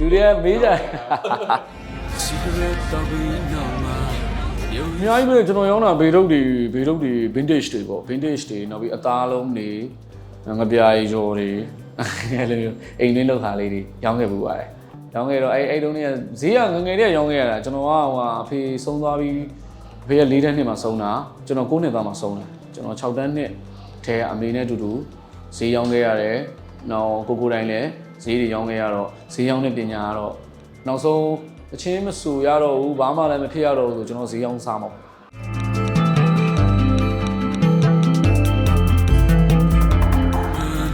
လူတွေကမေးကြတယ် cigarette တော့ပြီးနောက်မှာယုံအများကြီးပဲကျွန်တော်ရောင်းတာဘေရုပ်တွေဘေရုပ်တွေ vintage တွေပေါ့ vintage တွေနောက်ပြီးအသားလုံးတွေငပြားရီကျော်တွေအဲ့လိုမျိုးအိမ်လေးလောက်ခါလေးတွေရောင်းခဲ့ပူပါတယ်ရောင်းခဲ့တော့အဲ့အဲ့တုန်းကဈေးကငငယ်တည်းကရောင်းခဲ့ရတာကျွန်တော်ကဟိုအဖေဆုံးသွားပြီးအဖေက၄တန်းနှစ်မှာဆုံးတာကျွန်တော်9နှစ်သားမှာဆုံးတယ်ကျွန်တော်6တန်းနှစ်ထဲအမေနဲ့အတူတူဈေးရောင်းခဲ့ရတယ်နောက်ကိုကိုတိုင်းလည်း ဈေးတွေရောင်းခဲ့ရတော့ဈေးရောင်းတဲ့ပညာကတော့နောက်ဆုံးအချင်းမဆူရတော့ဘူးဘာမှလည်းမဖြစ်ရတော့ဘူးဆိုကျွန်တော်ဈေးရောင်းစားမှာပေါ့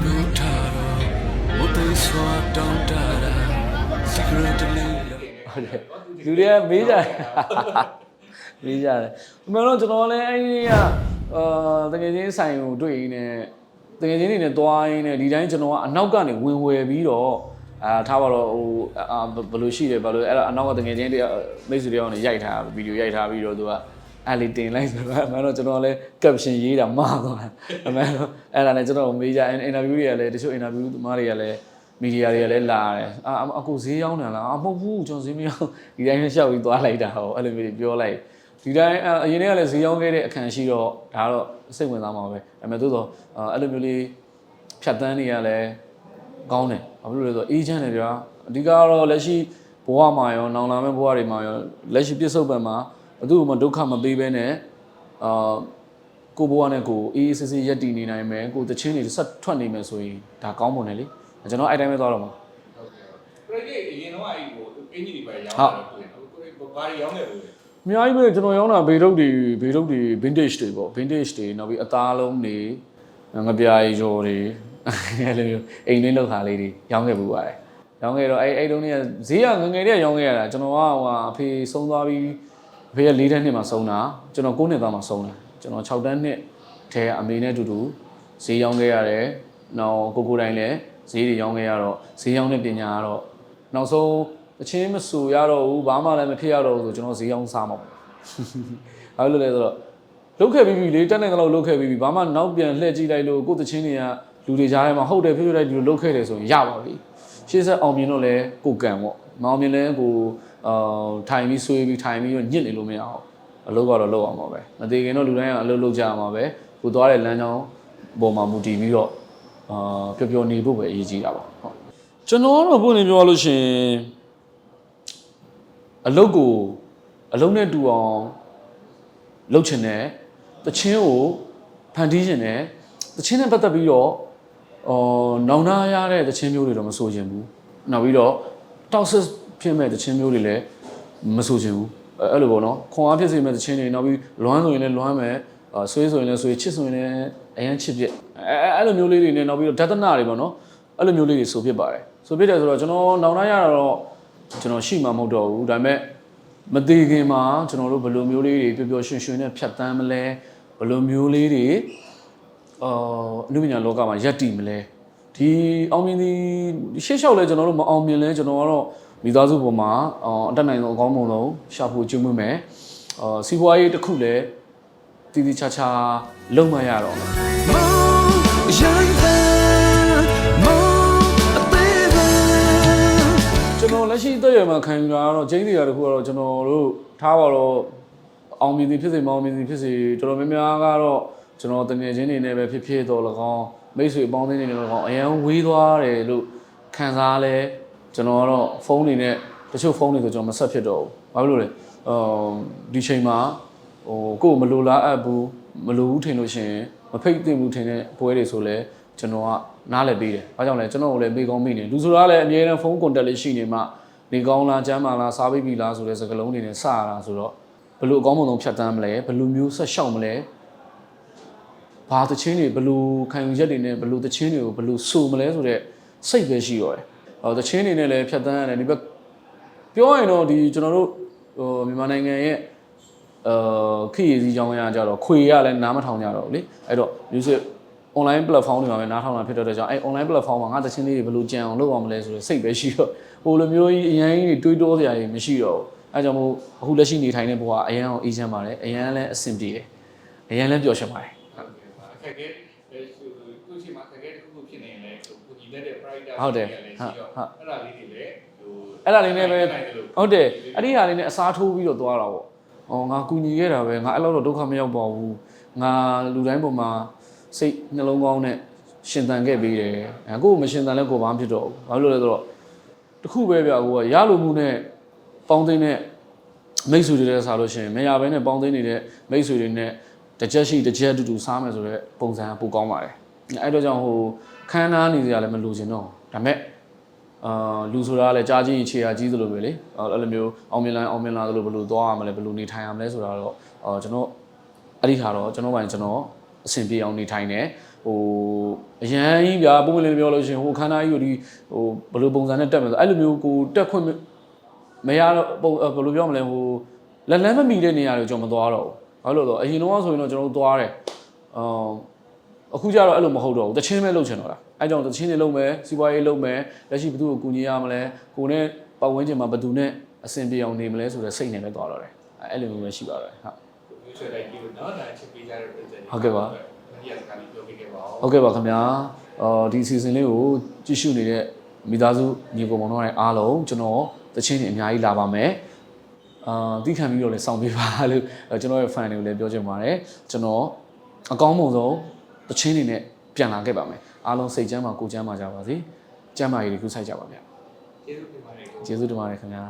လို့ထားတော့မသိစွာတောင်းတတာ cigarette လေးလို့ဟုတ်တယ်လူတွေကမေးကြတယ်မေးကြတယ်အမှန်တော့ကျွန်တော်လည်းအဲ့ဒီကအာတကယ်ချင်းဆိုင်ကိုတွေ့ရင်းနဲ့ တကယ်ချင်းတွေနဲ့တွားရင်းနဲ့ဒီတိုင်းကျွန်တော်ကအနောက်ကနေဝင်ဝယ်ပြီးတော့အာထားပါတော့ဟိုအာဘယ်လိုရှိတယ်ဘယ်လိုအဲ့ဒါအနောက်ကတကယ်ချင်းတွေမိတ်ဆွေတွေကနေရိုက်ထားဗီဒီယိုရိုက်ထားပြီးတော့သူကအဲ့လေးတင်လိုက်ဆိုတော့အမှန်တော့ကျွန်တော်လည်း caption ရေးတာမှားသွားတယ်အမှန်တော့အဲ့ဒါနဲ့ကျွန်တော်မေးကြအင်တာဗျူးတွေကလည်းတချို့အင်တာဗျူးသမားတွေကလည်းမီဒီယာတွေကလည်းလာတယ်အာအကူဈေးရောက်နေလားအမဟုတ်ဘူးကျွန်တော်ဈေးမရောက်ဒီတိုင်းရှောက်ပြီးသွားလိုက်တာဟောအဲ့လိုမျိုးပြောလိုက် ဒီတိုင်းအရင်တည်းကလည်းဈေးရောက်ခဲ့တဲ့အခန်းရှိတော့ဒါတော့စိတ်ဝင်စားမှာပဲဒါပေမဲ့သို့တော့အဲ့လိုမျိုးလေးဖြတ်တန်းနေရလဲကောင်းတယ်ဘာဖြစ်လို့လဲဆိုတော့အေဂျင့်တွေကြာအဓိကတော့လက်ရှိဘဝမှာရောနောင်လာမယ့်ဘဝတွေမှာရောလက်ရှိပြစ္ဆုတ်ပံမှာဘယ်သူမှဒုက္ခမပေးဘဲနဲ့အာကိုဘဝနဲ့ကိုအေးအေးဆေးဆေးရက်တည်နေနိုင်မယ်ကိုတချင်းတွေဆက်ထွက်နေမယ်ဆိုရင်ဒါကောင်းပုံတယ်လေကျွန်တော်အဲ့တိုင်းပဲသွားတော့မှာဟုတ်ကဲ့ပရိသတ်အရင်တော့အဲ့ဒီကိုအင်ဂျီတွေပဲရောင်းတာတွေ့တယ်အခုကိုဘာတွေရောင်းနေလို့လဲ အများကြီးပဲကျွန်တော်ရောင်းတာဘေရုပ်တွေဘေရုပ်တွေ vintage တွေပေါ့ vintage တွေနောက်ပြီးအသားလုံးတွေငပြားရီကျော်တွေအဲ့လိုမျိုးအိမ်လေးလောက်ခါလေးတွေရောင်းခဲ့ပူပါတယ်ရောင်းခဲ့တော့အဲ့အဲ့တုန်းကဈေးကငငယ်တည်းကရောင်းခဲ့ရတာကျွန်တော်ကဟိုအဖေဆုံးသွားပြီးအဖေက၄တန်းနှစ်မှာဆုံးတာကျွန်တော်9နှစ်သားမှာဆုံးတာကျွန်တော်6တန်းနှစ်ထဲအမေနဲ့အတူတူဈေးရောင်းခဲ့ရတယ်နောက်ကိုကိုတိုင်းလည်းဈေးတွေရောင်းခဲ့ရတော့ဈေးရောင်းတဲ့ပညာကတော့နောက်ဆုံး အချင်းမဆူရတော့ဘူးဘာမှလည်းမဖြစ်ရတော့ဘူးဆိုကျွန်တော်ဈေးရောင်းစားမှာပေါ့။ဘာလို့လဲဆိုတော့လုတ်ခဲ့ပြီးပြီလေတက်နိုင်တဲ့လောက်လုတ်ခဲ့ပြီးပြီဘာမှနောက်ပြန်လှည့်ကြည့်လိုက်လို့ကိုယ်တချင်းတွေကလူတွေကြားထဲမှာဟုတ်တယ်ဖြစ်ဖြစ်လိုက်ဒီလိုလုတ်ခဲ့တယ်ဆိုရင်ရပါပြီ။ရှေ့ဆက်အောင်မြင်တော့လဲကိုကံပေါ့။မအောင်မြင်လဲကိုအာထိုင်ပြီးဆွေးပြီးထိုင်ပြီးတော့ညစ်နေလို့မရအောင်။အလုပ်ကတော့လုပ်အောင်ပါပဲ။မသေးခင်တော့လူတိုင်းကအလုပ်လုပ်ကြရမှာပဲ။ကိုသွားတဲ့လမ်းကြောင်းပေါ်မှာမူတည်ပြီးတော့အာပျော်ပျော်နေဖို့ပဲအရေးကြီးတာပါ။ဟုတ်။ကျွန်တော်ကတော့ပုံနေပြောလို့ရှိရင် အလုပ်ကိုအလုပ်နဲ့တူအောင်လှုပ်ချင်တယ်တချင်းကိုဖန်တီးချင်တယ်တချင်းနဲ့ပတ်သက်ပြီးတော့အော်နောင်နာရတဲ့တချင်းမျိုးတွေတော့မဆိုချင်ဘူးနောက်ပြီးတော့တောက်ဆစ်ဖြစ်မဲ့တချင်းမျိုးတွေလည်းမဆိုချင်ဘူးအဲအဲ့လိုပေါ့နော်ခွန်အားဖြစ်စေမဲ့တချင်းတွေနောက်ပြီးလွမ်းဆိုရင်လည်းလွမ်းမယ်အာဆွေးဆိုရင်လည်းဆွေးချစ်ဆိုရင်လည်းအရန်ချစ်ဖြစ်အဲအဲအဲ့လိုမျိုးလေးတွေနဲ့နောက်ပြီးတော့ဒသနာတွေပေါ့နော်အဲ့လိုမျိုးလေးတွေဆိုဖြစ်ပါတယ်ဆိုဖြစ်တယ်ဆိုတော့ကျွန်တော်နောင်နာရတာတော့ ကျွန်တော်ရှိမှာမဟုတ်တော့ဘူးဒါပေမဲ့မသေးခင်မှာကျွန်တော်တို့ဘယ်လိုမျိုးလေးတွေပျော်ပျော်ရွှင်ရွှင်နဲ့ဖြတ်တန်းမလဲဘယ်လိုမျိုးလေးတွေအာအနုပညာလောကမှာရပ်တည်မလဲဒီအောင်မြင်ဒီရှေ့လျှောက်လဲကျွန်တော်တို့မအောင်မြင်လဲကျွန်တော်ကတော့မိသားစုပေါ်မှာအော်အတက်နိုင်ဆုံးအကောင်းဆုံးဆုံးရှာဖွေကျွေးမွေးမယ်အာစီးပွားရေးတစ်ခုလည်းတည်တည်ချာချာလုပ်မှရတော့မယ် ရှိအသက်အရွယ်မှာခံယူတာကတော့ကျင်းတွေကတခုကတော့ကျွန်တော်တို့ထားပါတော့အောင်မြင်သည်ဖြစ်စေမအောင်မြင်သည်ဖြစ်စေတော်တော်များများကတော့ကျွန်တော်တငယ်ချင်းတွေနဲ့ပဲဖြစ်ဖြစ်တော့၎င်းမိတ်ဆွေအပေါင်းအသင်းတွေနဲ့၎င်းအရန်ဝေးသွားတယ်လို့ခံစားလဲကျွန်တော်ကတော့ဖုန်းတွေနဲ့တချို့ဖုန်းတွေဆိုကျွန်တော်မဆက်ဖြစ်တော့ဘူးဘာဖြစ်လို့လဲအော်ဒီချိန်မှာဟိုကိုယ်မလိုလားအပ်ဘူးမလိုဘူးထင်လို့ရှိရင်မဖိတ်သင့်ဘူးထင်တဲ့ပွဲတွေဆိုလဲကျွန်တော်ကနားလည်ပေးတယ်။ဘာကြောင့်လဲကျွန်တော်ကိုလည်းမေးကောင်းမေးနေလူဆိုတာလည်းအမြဲတမ်းဖုန်းကွန်တက်လေးရှိနေမှ နေကောင်းလားကျမ်းမာလားစားပြီးပြီလားဆိုတဲ့စကားလုံးတွေနဲ့စရတာဆိုတော့ဘယ်လိုအကောင်းမွန်ဆုံးဖြတ်တမ်းမလဲဘယ်လိုမျိုးဆက်လျှောက်မလဲဘာသချင်းတွေဘယ်လိုခံယူချက်တွေနဲ့ဘယ်လိုသချင်းတွေကိုဘယ်လိုဆိုမလဲဆိုတဲ့စိတ်ပဲရှိတော့တယ်။ဟောသချင်းတွေနဲ့လည်းဖြတ်တမ်းရတယ်ဒီဘက်ပြောရင်တော့ဒီကျွန်တော်တို့ဟိုမြန်မာနိုင်ငံရဲ့အာခရီးစည်းကြောင်းရကြတော့ခွေရလည်းနားမထောင်ကြတော့ဘူးလေအဲ့တော့ music online platform တွေမှာပဲနားထောင်တာဖြစ်တော့တဲ့ကြောင့်အဲ online platform မှာငါတချင်းလေးတွေဘယ်လိုကြံအောင်လုပ်အောင်မလဲဆိုတဲ့စိတ်ပဲရှိတော့ဟိုလိုမျိုးကြီးအရန်ကြီးတွေတွေးတောစရာတွေမရှိတော့ဘူးအဲကြောင့်မို့အခုလက်ရှိနေထိုင်တဲ့ဘဝအရန်အောင်အေးချမ်းပါတယ်အရန်လည်းအဆင်ပြေတယ်အရန်လည်းပျော်ရွှင်ပါတယ်ဟုတ်ကဲ့ပါအခက်အခဲအဲသူ့ရှိမှာအခက်အခဲတစ်ခုခုဖြစ်နေရင်လည်းဟိုညီတဲ့ pride ဟုတ်တယ်လည်းဟုတ်ရှိတော့ဟုတ်အဲ့ဒါလေးတွေလည်းဟိုအဲ့ဒါလေးနဲ့ပဲဟုတ်တယ်အဲ့ဒီဟာလေးနဲ့အစားထိုးပြီးတော့သွားတာပေါ့ဟောငါကူညီခဲ့တာပဲငါအဲ့လောက်တော့ဒုက္ခမရောက်ပါဘူးငါလူတိုင်းပေါ်မှာ စိတ်နှလုံးကောင်းနဲ့ရှင်သန်ခဲ့ပြီးတယ်အဲကိုယ်မရှင်သန်လဲကိုယ်ဘာမှဖြစ်တော့ဘူးဘာလို့လဲဆိုတော့တခုပဲဗျာကိုကရလိုမှုနဲ့ပေါင်းသိတဲ့မိတ်ဆွေတွေနဲ့စားလို့ရှိရင်မရဘဲနဲ့ပေါင်းသိနေတဲ့မိတ်ဆွေတွေနဲ့တစ်ချက်ရှိတစ်ချက်အတူတူစားမယ်ဆိုတော့ပုံစံကပိုကောင်းပါတယ်အဲ့တော့ကြောင့်ဟိုခန်းနားနေကြလည်းမလိုချင်တော့ဒါမဲ့အာလူဆိုတာကလည်းကြားချင်းခြေရာကြီးသလိုပဲလေအဲ့လိုမျိုးအောင်မြင်လာအောင်မြင်လာသလိုဘယ်လိုသွားရမလဲဘယ်လိုနေထိုင်ရမလဲဆိုတာတော့အာကျွန်တော်အဲ့ဒီခါတော့ကျွန်တော်ပိုင်းကျွန်တော် အဆင်ပြေအောင်နေထိုင်တယ်ဟိုအရန်ကြီးဗျာပုံမှန်လေးပြောလို့ရှိရင်ဟိုခန္ဓာကြီးကိုဒီဟိုဘယ်လိုပုံစံနဲ့တက်မလဲဆိုအဲ့လိုမျိုးကိုတက်ခွင့်မရတော့ပုံဘယ်လိုပြောမလဲဟိုလက်လန်းမမီတဲ့နေရာတွေကျွန်တော်မသွားတော့ဘူးဘာလို့လဲဆိုတော့အရင်တော့ဆိုရင်တော့ကျွန်တော်တို့သွားတယ်အာအခုကျတော့အဲ့လိုမဟုတ်တော့ဘူးတချင်းပဲလုပ်ချင်တော့တာအဲကြောင့်တချင်းတွေလုပ်မယ်စီးပွားရေးလုပ်မယ်လက်ရှိဘယ်သူ့ကိုကူညီရမလဲကိုနဲ့ပတ်ဝန်းကျင်မှာဘယ်သူနဲ့အဆင်ပြေအောင်နေမလဲဆိုတဲ့စိတ်နဲ့ပဲသွားတော့တယ်အဲအဲ့လိုမျိုးပဲရှိပါတယ်ဟုတ်ဒီ ဆွဲလိုက်ပြီးတော့နော်ဒါချစ်ပေးကြတဲ့ပြည်သက်ဟုတ်ကဲ့ပါဒီကစကားလေးပြောပေးခဲ့ပါဦးဟုတ်ကဲ့ပါခင်ဗျာအော်ဒီအစီအစဉ်လေးကိုကြည့်ရှုနေတဲ့မိသားစုညီကောင်မောင်တို့တွေအားလုံးကျွန်တော်တချင်းတွေအများကြီးလာပါမယ်အာတိခံပြီးတော့လည်းစောင့်ပေးပါလို့အဲကျွန်တော်ရဲ့ fan တွေကိုလည်းပြောချင်ပါတယ်ကျွန်တော်အကောင်းဆုံးဆုံးတချင်းတွေနဲ့ပြန်လာခဲ့ပါမယ်အားလုံးစိတ်ချမ်းပါကိုယ်ချမ်းပါကြပါစေကျမ်းမာရေးတွေကူးဆိုင်ကြပါဗျာကျေးဇူးတင်ပါတယ်ကိုကျေးဇူးတင်ပါတယ်ခင်ဗျာ